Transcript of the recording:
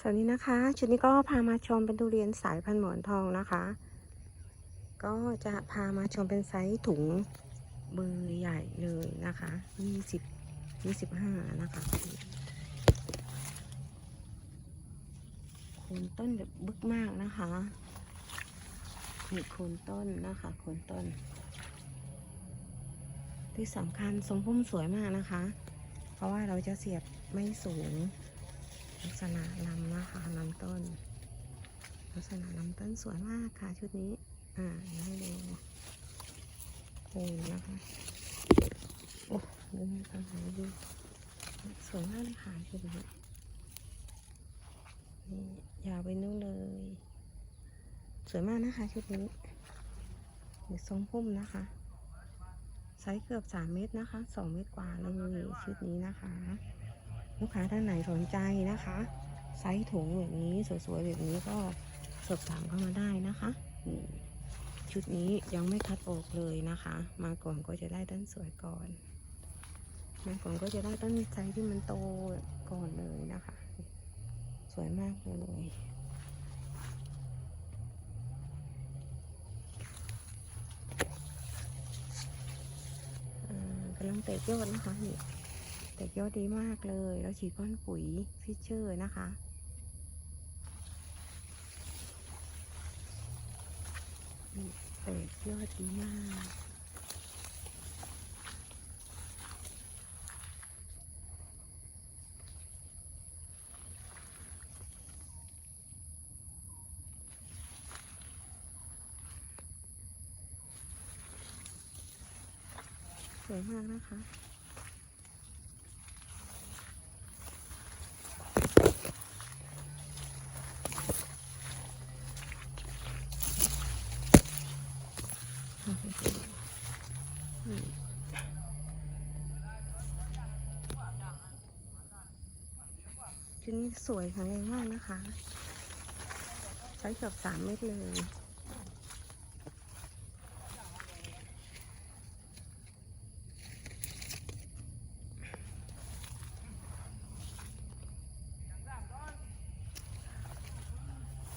สวัสดีนะคะชุดนี้ก็พามาชมเป็นทุเรียนสายพันธุ์หมอนทองนะคะ ก็จะพามาชมเป็นไซส์ถุงเบอร์ใหญ่เลยนะคะ20 25นะคะโคนต้นแบบบึกมากนะคะนี่โคนต้นนะคะโคนต้น ที่สำคัญทรงพุ่มสวยมากนะคะ เพราะว่าเราจะเสียบไม่สูง ลักษณะลำนะคะลำต้น ลักษณะลำต้นสวยมากค่ะชุดนี้ อ่าให้ดูโคนนะคะ โอ้ดูนี่ตอนไหนดูสวยมากเลยค่ะชุดนี้นี่ยาวไปนู่นเลย สวยมากนะคะชุดนี้มีทรงพุ่มนะคะไซส์เกือบสามเมตรนะคะสองเมตรกว่าเลยชุดนี้นะคะ ลูกค้าท่านไหนสนใจนะคะ ไซส์ถุงแบบนี้สวยๆแบบนี้ก็สอบถามเข้ามาได้นะคะนี่ชุดนี้ยังไม่คัดออกเลยนะคะ มาก่อนก็จะได้ต้นสวยก่อน มาก่อนก็จะได้ต้นไซส์ที่มันโตก่อนเลยนะคะ สวยมากเลยกำลังเตะยอดนะคะนี่ แตกยอดดีมากเลย แล้วฉีดก้อนปุ๋ยฟิชเชอร์นะคะ แตกยอดดีมากสวยมากนะคะ ที่นี้สวยแข็งแรงมากนะคะ ใช้เกือบสามเม็ดเลย